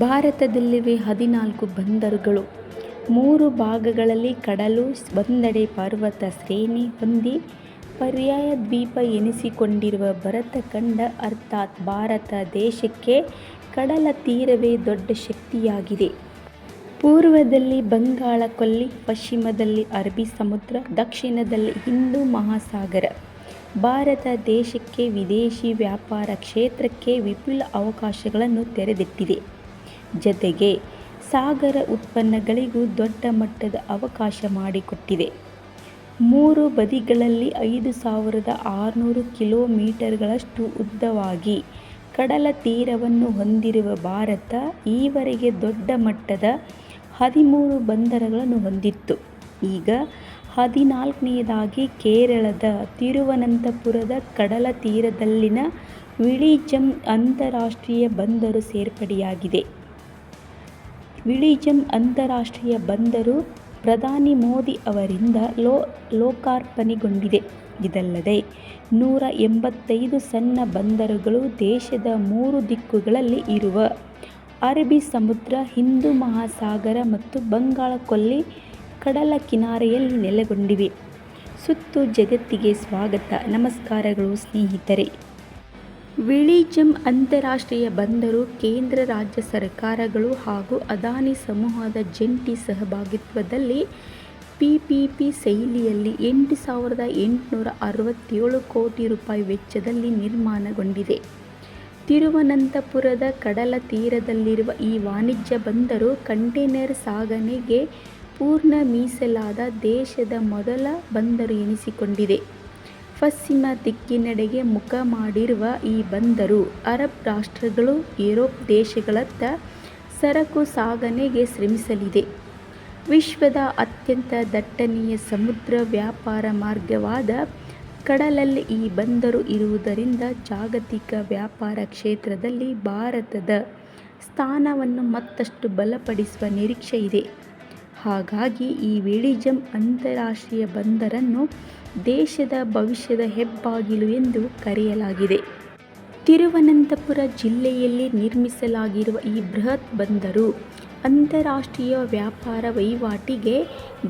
ಭಾರತದಲ್ಲಿವೆ ಹದಿನಾಲ್ಕು ಬಂದರುಗಳು. ಮೂರು ಭಾಗಗಳಲ್ಲಿ ಕಡಲು, ಒಂದೆಡೆ ಪರ್ವತ ಶ್ರೇಣಿ ಹೊಂದಿ ಪರ್ಯಾಯ ದ್ವೀಪ ಎನಿಸಿಕೊಂಡಿರುವ ಭರತಖಂಡ ಅರ್ಥಾತ್ ಭಾರತ ದೇಶಕ್ಕೆ ಕಡಲ ತೀರವೇ ದೊಡ್ಡ ಶಕ್ತಿಯಾಗಿದೆ. ಪೂರ್ವದಲ್ಲಿ ಬಂಗಾಳ ಕೊಲ್ಲಿ, ಪಶ್ಚಿಮದಲ್ಲಿ ಅರಬ್ಬಿ ಸಮುದ್ರ, ದಕ್ಷಿಣದಲ್ಲಿ ಹಿಂದೂ ಮಹಾಸಾಗರ ಭಾರತ ದೇಶಕ್ಕೆ ವಿದೇಶಿ ವ್ಯಾಪಾರ ಕ್ಷೇತ್ರಕ್ಕೆ ವಿಪುಲ ಅವಕಾಶಗಳನ್ನು ತೆರೆದಿಟ್ಟಿದೆ. ಜತೆಗೆ ಸಾಗರ ಉತ್ಪನ್ನಗಳಿಗೂ ದೊಡ್ಡ ಮಟ್ಟದ ಅವಕಾಶ ಮಾಡಿಕೊಟ್ಟಿದೆ. ಮೂರು ಬದಿಗಳಲ್ಲಿ ಐದು ಸಾವಿರದ ಆರುನೂರು ಕಿಲೋಮೀಟರ್ಗಳಷ್ಟು ಉದ್ದವಾಗಿ ಕಡಲ ತೀರವನ್ನು ಹೊಂದಿರುವ ಭಾರತ ಈವರೆಗೆ ದೊಡ್ಡ ಮಟ್ಟದ ಹದಿಮೂರು ಬಂದರಗಳನ್ನು ಹೊಂದಿತ್ತು. ಈಗ ಹದಿನಾಲ್ಕನೆಯದಾಗಿ ಕೇರಳದ ತಿರುವನಂತಪುರದ ಕಡಲ ತೀರದಲ್ಲಿನ ವಿಳಿಜಂ ಅಂತಾರಾಷ್ಟ್ರೀಯ ಬಂದರು ಸೇರ್ಪಡೆಯಾಗಿದೆ. ವಿಳಿಜಂ ಅಂತಾರಾಷ್ಟ್ರೀಯ ಬಂದರು ಪ್ರಧಾನಿ ಮೋದಿ ಅವರಿಂದ ಲೋ ಲೋಕಾರ್ಪಣೆಗೊಂಡಿದೆ. ಇದಲ್ಲದೆ ನೂರ ಎಂಬತ್ತೈದು ಸಣ್ಣ ಬಂದರುಗಳು ದೇಶದ ಮೂರು ದಿಕ್ಕುಗಳಲ್ಲಿ ಇರುವ ಅರಬ್ಬಿ ಸಮುದ್ರ, ಹಿಂದೂ ಮಹಾಸಾಗರ ಮತ್ತು ಬಂಗಾಳ ಕೊಲ್ಲಿ ಕಡಲ ಕಿನಾರೆಯಲ್ಲಿ ನೆಲೆಗೊಂಡಿವೆ. ಸುತ್ತು ಜಗತ್ತಿಗೆ ಸ್ವಾಗತ ನಮಸ್ಕಾರಗಳು ಸ್ನೇಹಿತರೆ. ವಿಳಿಜಂ ಅಂತಾರಾಷ್ಟ್ರೀಯ ಬಂದರು ಕೇಂದ್ರ, ರಾಜ್ಯ ಸರ್ಕಾರಗಳು ಹಾಗೂ ಅದಾನಿ ಸಮೂಹದ ಜಂಟಿ ಸಹಭಾಗಿತ್ವದಲ್ಲಿ ಪಿಪಿಪಿ ಶೈಲಿಯಲ್ಲಿ ಎಂಟು ಸಾವಿರದ ಎಂಟುನೂರ ಅರವತ್ತೇಳು ಕೋಟಿ ರೂಪಾಯಿ ವೆಚ್ಚದಲ್ಲಿ ನಿರ್ಮಾಣಗೊಂಡಿದೆ. ತಿರುವನಂತಪುರದ ಕಡಲ ತೀರದಲ್ಲಿರುವ ಈ ವಾಣಿಜ್ಯ ಬಂದರು ಕಂಟೈನರ್ ಸಾಗಣೆಗೆ ಪೂರ್ಣ ಮೀಸಲಾದ ದೇಶದ ಮೊದಲ ಬಂದರು ಎನಿಸಿಕೊಂಡಿದೆ. ಪಶ್ಚಿಮ ದಿಕ್ಕಿನೆಡೆಗೆ ಮುಖ ಮಾಡಿರುವ ಈ ಬಂದರು ಅರಬ್ ರಾಷ್ಟ್ರಗಳು, ಯುರೋಪ್ ದೇಶಗಳತ್ತ ಸರಕು ಸಾಗಣೆಗೆ ಶ್ರಮಿಸಲಿದೆ. ವಿಶ್ವದ ಅತ್ಯಂತ ದಟ್ಟಣೆಯ ಸಮುದ್ರ ವ್ಯಾಪಾರ ಮಾರ್ಗವಾದ ಕಡಲಲ್ಲಿ ಈ ಬಂದರು ಇರುವುದರಿಂದ ಜಾಗತಿಕ ವ್ಯಾಪಾರ ಕ್ಷೇತ್ರದಲ್ಲಿ ಭಾರತದ ಸ್ಥಾನವನ್ನು ಮತ್ತಷ್ಟು ಬಲಪಡಿಸುವ ನಿರೀಕ್ಷೆಯಿದೆ. ಹಾಗಾಗಿ ಈ ವೇಳಿಜಂ ಅಂತಾರಾಷ್ಟ್ರೀಯ ಬಂದರನ್ನು ದೇಶದ ಭವಿಷ್ಯದ ಹೆಬ್ಬಾಗಿಲು ಎಂದು ಕರೆಯಲಾಗಿದೆ. ತಿರುವನಂತಪುರ ಜಿಲ್ಲೆಯಲ್ಲಿ ನಿರ್ಮಿಸಲಾಗಿರುವ ಈ ಬೃಹತ್ ಬಂದರು ಅಂತಾರಾಷ್ಟ್ರೀಯ ವ್ಯಾಪಾರ ವಹಿವಾಟಿಗೆ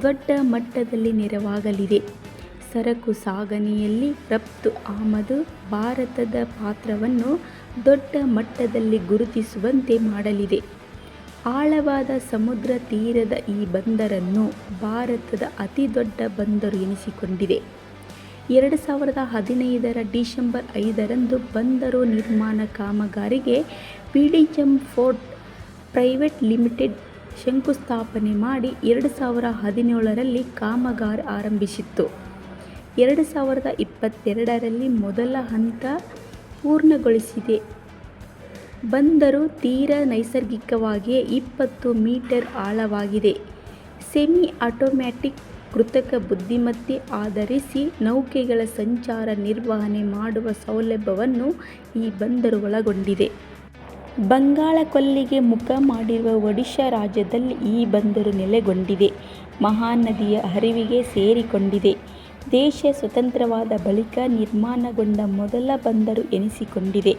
ದೊಡ್ಡ ಮಟ್ಟದಲ್ಲಿ ನೆರವಾಗಲಿದೆ. ಸರಕು ಸಾಗಣೆಯಲ್ಲಿ ರಫ್ತು, ಆಮದು, ಭಾರತದ ಪಾತ್ರವನ್ನು ದೊಡ್ಡ ಮಟ್ಟದಲ್ಲಿ ಗುರುತಿಸುವಂತೆ ಮಾಡಲಿದೆ. ಆಳವಾದ ಸಮುದ್ರ ತೀರದ ಈ ಬಂದರನ್ನು ಭಾರತದ ಅತಿ ದೊಡ್ಡ ಬಂದರು ಎನಿಸಿಕೊಂಡಿದೆ. ಎರಡು ಸಾವಿರದ ಹದಿನೈದರ ಡಿಸೆಂಬರ್ ಐದರಂದು ಬಂದರು ನಿರ್ಮಾಣ ಕಾಮಗಾರಿಗೆ ವಿಳಿಜಂ ಫೋರ್ಟ್ ಪ್ರೈವೇಟ್ ಲಿಮಿಟೆಡ್ ಶಂಕುಸ್ಥಾಪನೆ ಮಾಡಿ ಎರಡು ಸಾವಿರ ಹದಿನೇಳರಲ್ಲಿ ಕಾಮಗಾರಿ ಆರಂಭಿಸಿತ್ತು. ಎರಡು ಸಾವಿರದ ಇಪ್ಪತ್ತೆರಡರಲ್ಲಿ ಮೊದಲ ಹಂತ ಪೂರ್ಣಗೊಳಿಸಿದೆ. ಬಂದರು ತೀರ ನೈಸರ್ಗಿಕವಾಗಿಯೇ ಇಪ್ಪತ್ತು ಮೀಟರ್ ಆಳವಾಗಿದೆ. ಸೆಮಿ ಆಟೋಮ್ಯಾಟಿಕ್ ಕೃತಕ ಬುದ್ಧಿಮತ್ತೆ ಆಧರಿಸಿ ನೌಕೆಗಳ ಸಂಚಾರ ನಿರ್ವಹಣೆ ಮಾಡುವ ಸೌಲಭ್ಯವನ್ನು ಈ ಬಂದರು ಒಳಗೊಂಡಿದೆ. ಬಂಗಾಳ ಕೊಲ್ಲಿಗೆ ಮುಖ ಮಾಡಿರುವ ಒಡಿಶಾ ರಾಜ್ಯದಲ್ಲಿ ಈ ಬಂದರು ನೆಲೆಗೊಂಡಿದೆ. ಮಹಾನದಿಯ ಹರಿವಿಗೆ ಸೇರಿಕೊಂಡಿದೆ. ದೇಶ ಸ್ವತಂತ್ರವಾದ ಬಳಿಕ ನಿರ್ಮಾಣಗೊಂಡ ಮೊದಲ ಬಂದರು ಎನಿಸಿಕೊಂಡಿದೆ.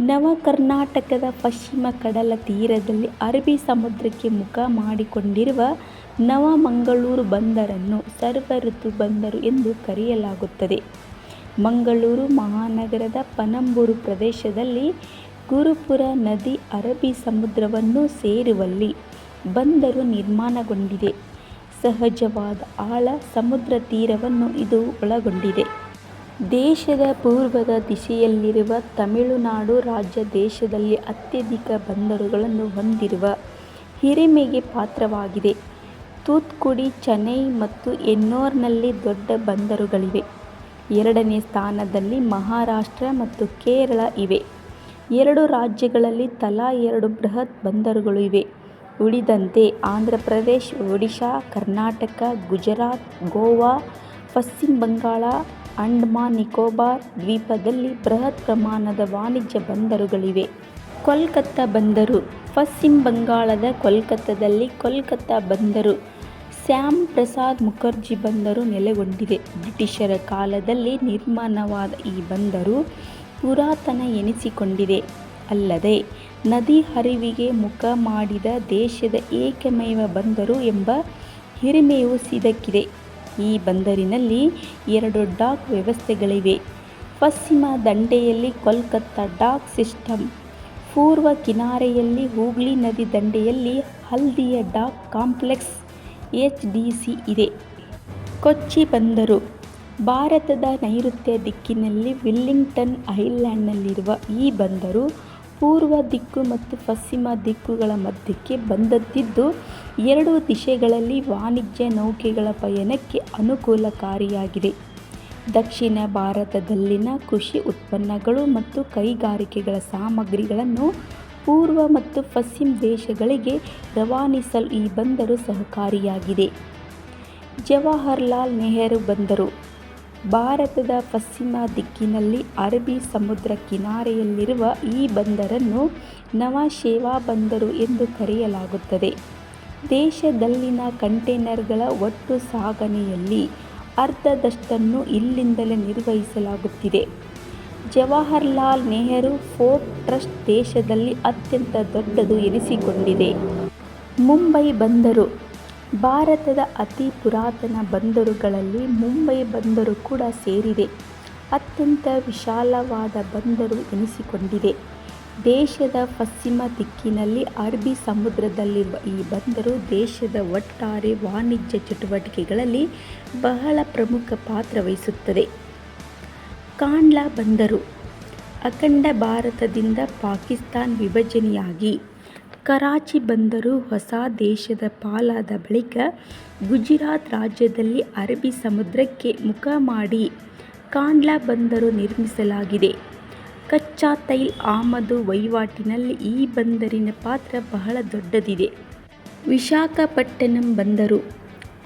ನವ ಕರ್ನಾಟಕದ ಪಶ್ಚಿಮ ಕಡಲ ತೀರದಲ್ಲಿ ಅರಬ್ಬಿ ಸಮುದ್ರಕ್ಕೆ ಮುಖ ಮಾಡಿಕೊಂಡಿರುವ ನವಮಂಗಳೂರು ಬಂದರನ್ನು ಸರ್ವಋತು ಬಂದರು ಎಂದು ಕರೆಯಲಾಗುತ್ತದೆ. ಮಂಗಳೂರು ಮಹಾನಗರದ ಪನಂಬೂರು ಪ್ರದೇಶದಲ್ಲಿ ಗುರುಪುರ ನದಿ ಅರಬ್ಬಿ ಸಮುದ್ರವನ್ನು ಸೇರುವಲ್ಲಿ ಬಂದರು ನಿರ್ಮಾಣಗೊಂಡಿದೆ. ಸಹಜವಾದ ಆಳ ಸಮುದ್ರ ತೀರವನ್ನು ಇದು ಒಳಗೊಂಡಿದೆ. ದೇಶದ ಪೂರ್ವದ ದಿಶೆಯಲ್ಲಿರುವ ತಮಿಳುನಾಡು ರಾಜ್ಯ ದೇಶದಲ್ಲಿ ಅತ್ಯಧಿಕ ಬಂದರುಗಳನ್ನು ಹೊಂದಿರುವ ಹಿರಿಮೆಗೆ ಪಾತ್ರವಾಗಿದೆ. ತೂತ್ಕುಡಿ, ಚೆನ್ನೈ ಮತ್ತು ಎನ್ನೋರ್ನಲ್ಲಿ ದೊಡ್ಡ ಬಂದರುಗಳಿವೆ. ಎರಡನೇ ಸ್ಥಾನದಲ್ಲಿ ಮಹಾರಾಷ್ಟ್ರ ಮತ್ತು ಕೇರಳ ಇವೆ. ಎರಡು ರಾಜ್ಯಗಳಲ್ಲಿ ತಲಾ ಎರಡು ಬೃಹತ್ ಬಂದರುಗಳು ಇವೆ. ಉಳಿದಂತೆ ಆಂಧ್ರ ಪ್ರದೇಶ್ ಒಡಿಶಾ, ಕರ್ನಾಟಕ, ಗುಜರಾತ್, ಗೋವಾ, ಪಶ್ಚಿಮ ಬಂಗಾಳ, ಅಂಡಮಾನ್ ನಿಕೋಬಾರ್ ದ್ವೀಪದಲ್ಲಿ ಬೃಹತ್ ಪ್ರಮಾಣದ ವಾಣಿಜ್ಯ ಬಂದರುಗಳಿವೆ. ಕೋಲ್ಕತ್ತಾ ಬಂದರು ಪಶ್ಚಿಮ ಬಂಗಾಳದ ಕೋಲ್ಕತ್ತಾದಲ್ಲಿ ಕೋಲ್ಕತ್ತಾ ಬಂದರು, ಶ್ಯಾಮ್ ಪ್ರಸಾದ್ ಮುಖರ್ಜಿ ಬಂದರು ನೆಲೆಗೊಂಡಿದೆ. ಬ್ರಿಟಿಷರ ಕಾಲದಲ್ಲಿ ನಿರ್ಮಾಣವಾದ ಈ ಬಂದರು ಪುರಾತನ ಎನಿಸಿಕೊಂಡಿದೆ. ಅಲ್ಲದೆ ನದಿ ಹರಿವಿಗೆ ಮುಖ ಮಾಡಿದ ದೇಶದ ಏಕಮೇವ ಬಂದರು ಎಂಬ ಹಿರಿಮೆಯೂ ಇದಕ್ಕಿದೆ. ಈ ಬಂದರಿನಲ್ಲಿ ಎರಡು ಡಾಕ್ ವ್ಯವಸ್ಥೆಗಳಿವೆ. ಪಶ್ಚಿಮ ದಂಡೆಯಲ್ಲಿ ಕೋಲ್ಕತ್ತಾ ಡಾಕ್ ಸಿಸ್ಟಮ್, ಪೂರ್ವ ಕಿನಾರೆಯಲ್ಲಿ ಹೂಗ್ಲಿ ನದಿ ದಂಡೆಯಲ್ಲಿ Haldia dock complex H D C ಇದೆ. ಕೊಚ್ಚಿ ಬಂದರು ಭಾರತದ ನೈಋತ್ಯ ದಿಕ್ಕಿನಲ್ಲಿ ವಿಲ್ಲಿಂಗ್ಟನ್ ಐಲ್ಯಾಂಡ್ನಲ್ಲಿರುವ ಈ ಬಂದರು ಪೂರ್ವ ದಿಕ್ಕು ಮತ್ತು ಪಶ್ಚಿಮ ದಿಕ್ಕುಗಳ ಮಧ್ಯಕ್ಕೆ ಬಂದಂತಿದ್ದು ಎರಡೂ ದಿಶೆಗಳಲ್ಲಿ ವಾಣಿಜ್ಯ ನೌಕೆಗಳ ಪಯಣಕ್ಕೆ ಅನುಕೂಲಕಾರಿಯಾಗಿದೆ. ದಕ್ಷಿಣ ಭಾರತದಲ್ಲಿನ ಕೃಷಿ ಉತ್ಪನ್ನಗಳು ಮತ್ತು ಕೈಗಾರಿಕೆಗಳ ಸಾಮಗ್ರಿಗಳನ್ನು ಪೂರ್ವ ಮತ್ತು ಪಶ್ಚಿಮ ದೇಶಗಳಿಗೆ ರವಾನಿಸಲು ಈ ಬಂದರು ಸಹಕಾರಿಯಾಗಿದೆ. ಜವಾಹರ್ಲಾಲ್ ನೆಹರು ಬಂದರು ಭಾರತದ ಪಶ್ಚಿಮ ದಿಕ್ಕಿನಲ್ಲಿ ಅರಬ್ಬಿ ಸಮುದ್ರ ಕಿನಾರೆಯಲ್ಲಿರುವ ಈ ಬಂದರನ್ನು ನವಶೇವಾ ಬಂದರು ಎಂದು ಕರೆಯಲಾಗುತ್ತದೆ. ದೇಶದಲ್ಲಿನ ಕಂಟೇನರ್ಗಳ ಒಟ್ಟು ಸಾಗಣೆಯಲ್ಲಿ ಅರ್ಧದಷ್ಟನ್ನು ಇಲ್ಲಿಂದಲೇ ನಿರ್ವಹಿಸಲಾಗುತ್ತಿದೆ. ಜವಾಹರ್ಲಾಲ್ ನೆಹರು ಫೋರ್ಟ್ ಟ್ರಸ್ಟ್ ದೇಶದಲ್ಲಿ ಅತ್ಯಂತ ದೊಡ್ಡದು ಎನಿಸಿಕೊಂಡಿದೆ. ಮುಂಬೈ ಬಂದರು ಭಾರತದ ಅತಿ ಪುರಾತನ ಬಂದರುಗಳಲ್ಲಿ ಮುಂಬೈ ಬಂದರು ಕೂಡ ಸೇರಿದೆ. ಅತ್ಯಂತ ವಿಶಾಲವಾದ ಬಂದರು ಎನಿಸಿಕೊಂಡಿದೆ. ದೇಶದ ಪಶ್ಚಿಮ ದಿಕ್ಕಿನಲ್ಲಿ ಅರಬ್ಬಿ ಸಮುದ್ರದಲ್ಲಿರುವ ಈ ಬಂದರು ದೇಶದ ಒಟ್ಟಾರೆ ವಾಣಿಜ್ಯ ಚಟುವಟಿಕೆಗಳಲ್ಲಿ ಬಹಳ ಪ್ರಮುಖ ಪಾತ್ರ ವಹಿಸುತ್ತದೆ. ಕಾಂಡ್ಲಾ ಬಂದರು ಅಖಂಡ ಭಾರತದಿಂದ ಪಾಕಿಸ್ತಾನ್ ವಿಭಜನೆಯಾಗಿ ಕರಾಚಿ ಬಂದರು ಹೊಸ ದೇಶದ ಪಾಲಾದ ಬಳಿಕ ಗುಜರಾತ್ ರಾಜ್ಯದಲ್ಲಿ ಅರಬ್ಬಿ ಸಮುದ್ರಕ್ಕೆ ಮುಖ ಮಾಡಿ ಕಾಂಡ್ಲಾ ಬಂದರು ನಿರ್ಮಿಸಲಾಗಿದೆ. ಕಚ್ಚಾ ತೈಲ್ ಆಮದು ವಹಿವಾಟಿನಲ್ಲಿ ಈ ಬಂದರಿನ ಪಾತ್ರ ಬಹಳ ದೊಡ್ಡದಿದೆ. ವಿಶಾಖಪಟ್ಟಣಂ ಬಂದರು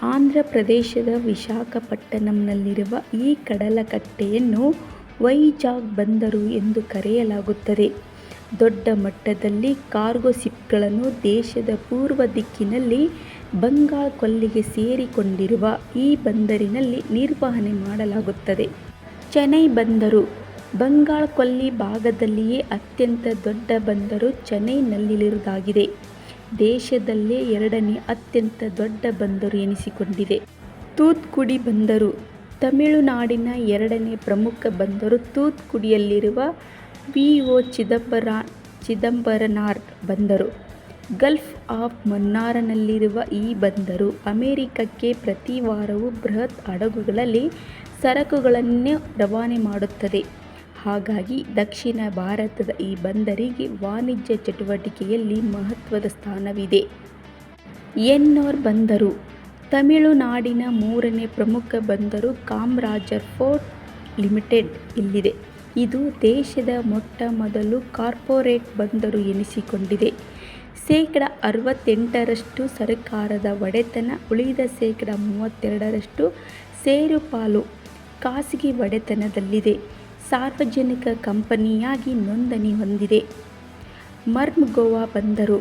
ಆಂಧ್ರ ಪ್ರದೇಶದ ವಿಶಾಖಪಟ್ಟಣಂನಲ್ಲಿರುವ ಈ ಕಡಲಕಟ್ಟೆಯನ್ನು ವೈಜಾಗ್ ಬಂದರು ಎಂದು ಕರೆಯಲಾಗುತ್ತದೆ. ದೊಡ್ಡ ಮಟ್ಟದಲ್ಲಿ ಕಾರ್ಗೋ ಶಿಪ್ಗಳನ್ನು ದೇಶದ ಪೂರ್ವ ದಿಕ್ಕಿನಲ್ಲಿ ಬಂಗಾಳ ಕೊಲ್ಲಿಗೆ ಸೇರಿಕೊಂಡಿರುವ ಈ ಬಂದರಿನಲ್ಲಿ ನಿರ್ವಹಣೆ ಮಾಡಲಾಗುತ್ತದೆ. ಚೆನ್ನೈ ಬಂದರು ಬಂಗಾಳ ಕೊಲ್ಲಿ ಭಾಗದಲ್ಲಿಯೇ ಅತ್ಯಂತ ದೊಡ್ಡ ಬಂದರು ಚೆನ್ನೈನಲ್ಲಿರುವುದಾಗಿದೆ. ದೇಶದಲ್ಲೇ ಎರಡನೇ ಅತ್ಯಂತ ದೊಡ್ಡ ಬಂದರು ಎನಿಸಿಕೊಂಡಿದೆ. ತೂತ್ಕುಡಿ ಬಂದರು ತಮಿಳುನಾಡಿನ ಎರಡನೇ ಪ್ರಮುಖ ಬಂದರು ತೂತ್ಕುಡಿಯಲ್ಲಿರುವ ವಿ. ಒ. ಚಿದಂಬರನಾರ್ ಬಂದರು. ಗಲ್ಫ್ ಆಫ್ ಮನ್ನಾರನಲ್ಲಿರುವ ಈ ಬಂದರು ಅಮೆರಿಕಕ್ಕೆ ಪ್ರತಿ ವಾರವೂ ಬೃಹತ್ ಹಡಗುಗಳಲ್ಲಿ ಸರಕುಗಳನ್ನು ರವಾನೆ ಮಾಡುತ್ತದೆ. ಹಾಗಾಗಿ ದಕ್ಷಿಣ ಭಾರತದ ಈ ಬಂದರಿಗೆ ವಾಣಿಜ್ಯ ಚಟುವಟಿಕೆಯಲ್ಲಿ ಮಹತ್ವದ ಸ್ಥಾನವಿದೆ. ಎನ್ನೋರ್ ಬಂದರು ತಮಿಳುನಾಡಿನ ಮೂರನೇ ಪ್ರಮುಖ ಬಂದರು ಕಾಮರಾಜರ್ ಫೋರ್ಟ್ ಲಿಮಿಟೆಡ್ ಇಲ್ಲಿದೆ. ಇದು ದೇಶದ ಮೊಟ್ಟ ಮೊದಲು ಕಾರ್ಪೊರೇಟ್ ಬಂದರು ಎನಿಸಿಕೊಂಡಿದೆ. ಶೇಕಡ ಅರವತ್ತೆಂಟರಷ್ಟು ಸರ್ಕಾರದ ಒಡೆತನ, ಉಳಿದ ಶೇಕಡ ಮೂವತ್ತೆರಡರಷ್ಟು ಸೇರುಪಾಲು ಖಾಸಗಿ ಒಡೆತನದಲ್ಲಿದೆ. ಸಾರ್ವಜನಿಕ ಕಂಪನಿಯಾಗಿ ನೋಂದಣಿ ಹೊಂದಿದೆ. ಮರ್ಮ್ ಗೋವಾ ಬಂದರು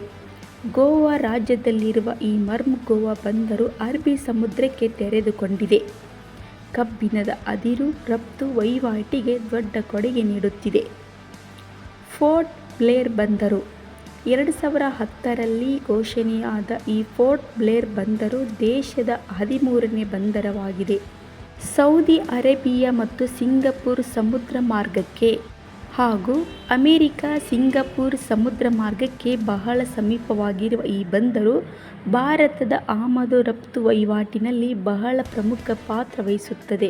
ಗೋವಾ ರಾಜ್ಯದಲ್ಲಿರುವ ಈ ಮರ್ಮ್ ಗೋವಾ ಬಂದರು ಅರಬ್ಬಿ ಸಮುದ್ರಕ್ಕೆ ತೆರೆದುಕೊಂಡಿದೆ. ಕಬ್ಬಿಣದ ಅದಿರು ರಫ್ತು ವಹಿವಾಟಿಗೆ ದೊಡ್ಡ ಕೊಡುಗೆ ನೀಡುತ್ತಿದೆ. ಫೋರ್ಟ್ ಬ್ಲೇರ್ ಬಂದರು ಎರಡು ಸಾವಿರ ಹತ್ತರಲ್ಲಿ ಘೋಷಣೆಯಾದ ಈ ಫೋರ್ಟ್ ಬ್ಲೇರ್ ಬಂದರು ದೇಶದ ಹದಿಮೂರನೇ ಬಂದರಾಗಿದೆ. ಸೌದಿ ಅರೇಬಿಯಾ ಮತ್ತು ಸಿಂಗಪುರ್ ಸಮುದ್ರ ಮಾರ್ಗಕ್ಕೆ ಹಾಗೂ ಅಮೆರಿಕ ಸಿಂಗಪುರ್ ಸಮುದ್ರ ಮಾರ್ಗಕ್ಕೆ ಬಹಳ ಸಮೀಪವಾಗಿರುವ ಈ ಬಂದರು ಭಾರತದ ಆಮದು ರಫ್ತು ವಹಿವಾಟಿನಲ್ಲಿ ಬಹಳ ಪ್ರಮುಖ ಪಾತ್ರ ವಹಿಸುತ್ತದೆ.